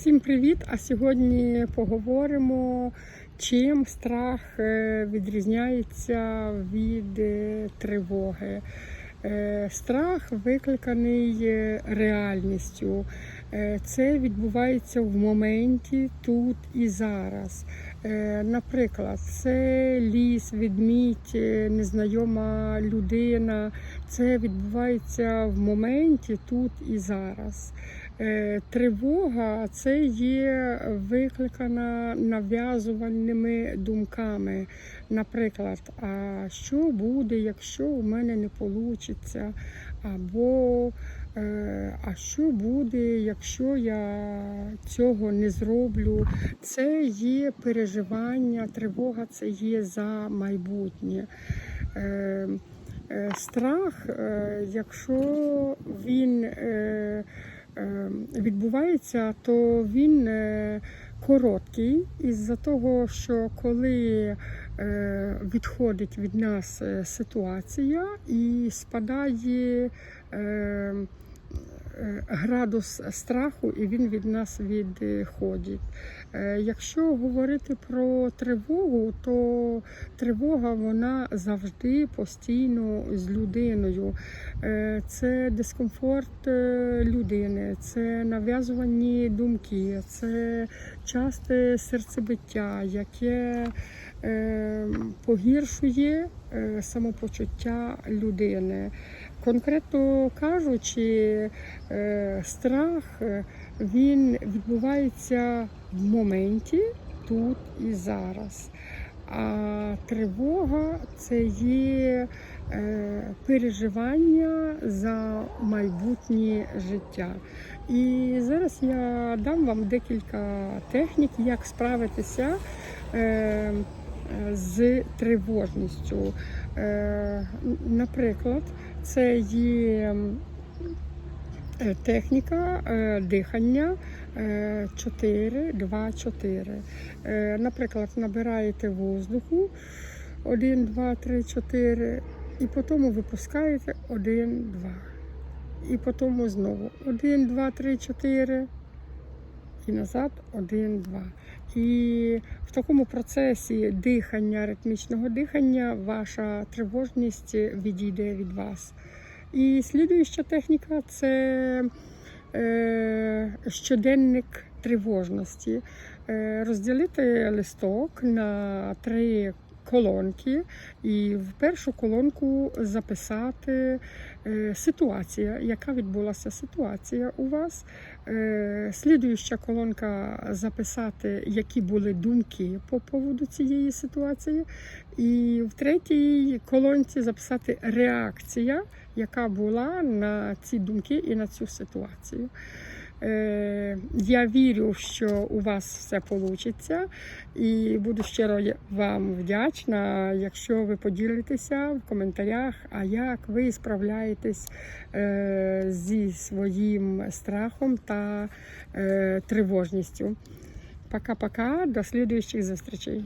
Всім привіт! А сьогодні поговоримо, чим страх е, відрізняється від е, тривоги. Е, Страх викликаний реальністю. Це відбувається в моменті тут і зараз. Е, Наприклад, це ліс, відмідь, е, незнайома людина. Це відбувається в моменті тут і зараз. Е, Тривога це є викликана нав'язувальними думками. Наприклад, а що буде, якщо у мене не вийде? Або а що буде, якщо я цього не зроблю? Це є переживання, тривога це є за майбутнє. Е, е, Страх, е, якщо він е, е, відбувається, то він е, короткий із-за того, що коли е, відходить від нас е, ситуація і спадає е, градус страху, і він від нас відходить. Е, Якщо говорити про тривогу, то тривога вона завжди постійно з людиною. Е, Це дискомфорт е, людини, це нав'язувані думки, це часте серцебиття, яке е, погіршує е, самопочуття людини. Конкретно кажучи, е, страх е, він відбувається в моменті тут і зараз. А тривога це є е, переживання за майбутнє життя. І зараз я дам вам декілька технік, як справитися з тривожністю. Е, Наприклад, це є е, техніка е, дихання 4, 2, 4. Е, Наприклад, набираєте воздуху 1, 2, 3, 4, і потім випускаєте 1, 2. І потім знову 1, 2, 3, 4. І назад 1, 2. І в такому процесі дихання, ритмічного дихання, ваша тривожність відійде від вас. І слідуюча техніка це е, щоденник тривожності. Е, розділити листок на три колонки, і в першу колонку записати е, ситуація, яка відбулася ситуація у вас. Е, слідуюча колонка записати, які були думки по поводу цієї ситуації. І в третій колонці записати реакція, яка була на ці думки і на цю ситуацію. Е, Я вірю, що у вас все вийде, і буду щиро вам вдячна, якщо ви поділитеся в коментарях, а як ви справляєтесь е, зі своїм страхом та е, тривожністю. Пока-пока, до слідуючих зустрічей.